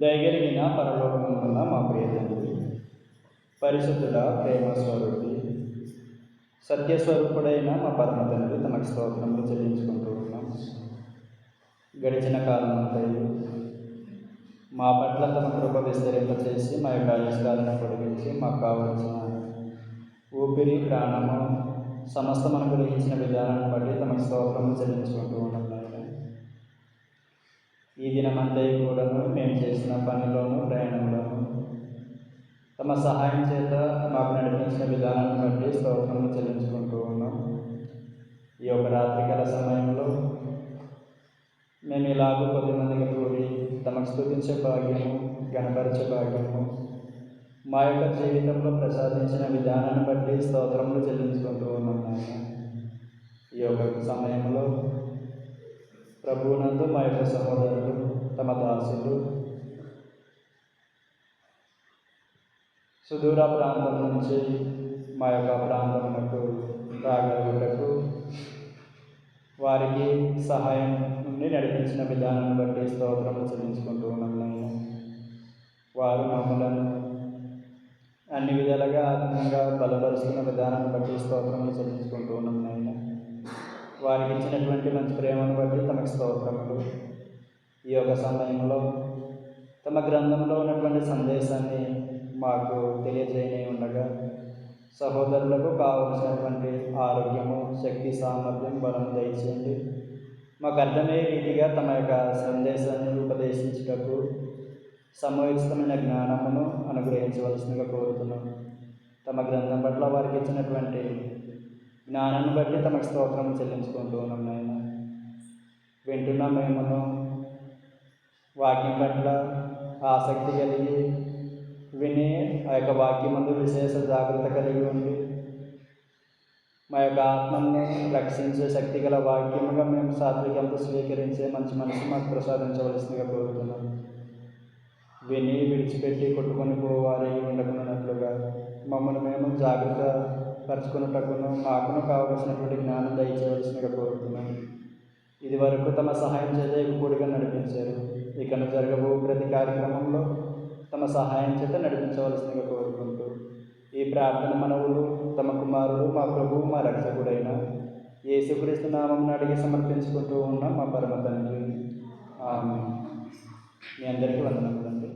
దయగలిగిన పరలోకమున్న మా ప్రియతండ్రి పరిశుద్ధుడ ప్రేమ స్వరూపి సత్యస్వరూపుడైన మా పరమ తండ్రి తమకి స్తోత్రములు చెల్లించుకుంటూ ఉన్నాం. గడిచిన కాలం అంతయు మా పట్ల తమ కృప విస్తరింపచేసి మా యొక్క ఆయుష్కాలను పొడిగించి మాకు కావలసిన ఊపిరి ప్రాణము సమస్త మనకు గ్రహించిన విధానాన్ని బట్టి తమకు స్తోత్రము చెల్లించుకుంటూ ఉన్నాం. దినమంతయు కూడాను మేము చేసిన పనిలోను ప్రయాణంలోను తమ సహాయం చేత మాకు నడిపించిన విధానాన్ని బట్టి స్తోత్రము చెల్లించుకుంటూ ఉన్నాం. ఈ యొక్క రాత్రికాల సమయంలో మేము ఇలాగూ కొద్ది మందికి కూడి తమకు స్థుతించే భాగ్యము గణపరిచే భాగ్యము మా యొక్క జీవితంలో ప్రసాదించిన విధానాన్ని బట్టి స్తోత్రములు చెల్లించుకుంటూ ఉన్నాం నాయన. ఈ యొక్క సమయంలో ప్రభువునందు మా యొక్క సహోదరులు తమ దాసులు. సుదూర ప్రాంతం నుంచి మా యొక్క ప్రాంతమునకు రాగలుగుటకు వారికి సహాయం నుండి నడిపించిన విధానాన్ని బట్టి స్తోత్రము చెల్లించుకుంటూ ఉన్నాం నాయన వారు మమ్మలను అన్ని విధాలుగా ఆత్మీయంగా బలపరుస్తున్న విధానాన్ని బట్టి స్తోత్రములు చెల్లించుకుంటూ ఉన్నాం నాయన వారికి ఇచ్చినటువంటి మంచి ప్రేమను బట్టి తమకు స్తోత్రములు. ఈ యొక్క సమయంలో తమ గ్రంథంలో ఉన్నటువంటి సందేశాన్ని మాకు తెలియజేయని ఉండగా సహోదరులకు కావలసినటువంటి ఆరోగ్యము శక్తి సామర్థ్యం బలం దయచేయండి. మాకు అర్థమయ్యే రీతిగా తమ యొక్క సందేశాన్ని ఉపదేశించుటకు సమయోచితమైన జ్ఞానమును అనుగ్రహించవలసిందిగా కోరుతున్నాం. తమ గ్రంథం పట్ల వారికి ఇచ్చినటువంటి జ్ఞానాన్ని బట్టి తమకు స్తోత్రం చెల్లించుకుంటూ ఉన్నాం నాయన. వింటున్న మేమును. వాక్యం పట్ల ఆసక్తి కలిగి విని ఆ యొక్క వాక్యం ముందు విశేష జాగ్రత్త కలిగి ఉండి మా యొక్క ఆత్మని రక్షించే శక్తి గల వాక్యముగా మేము సాత్వికంతో స్వీకరించే మంచి మనసు మాకు ప్రసాదించవలసిందిగా కోరుతున్నాం. విని విడిచిపెట్టి కొట్టుకొని పోవాలి ఉండకున్నట్లుగా మమ్మల్ని మేము జాగ్రత్త పరుచుకున్నటకును మాకును కావలసినటువంటి జ్ఞానం దయచేయవలసిందిగా కోరుతున్నాం. ఇది వరకు తమ సహాయం చేసే కూడిగా నడిపించారు. ఇకను జరగబో ప్రతి కార్యక్రమంలో తమ సహాయం చేత నడిపించవలసిందిగా కోరుకుంటూ ఈ ప్రార్థన మనవులు తమ కుమారుడు మా ప్రభువు మా రక్షకుడైన యేసుక్రీస్తు నామం అడిగి సమర్పించుకుంటూ ఉన్న మా పరమ తండ్రి. మీ అందరికీ వందనములండి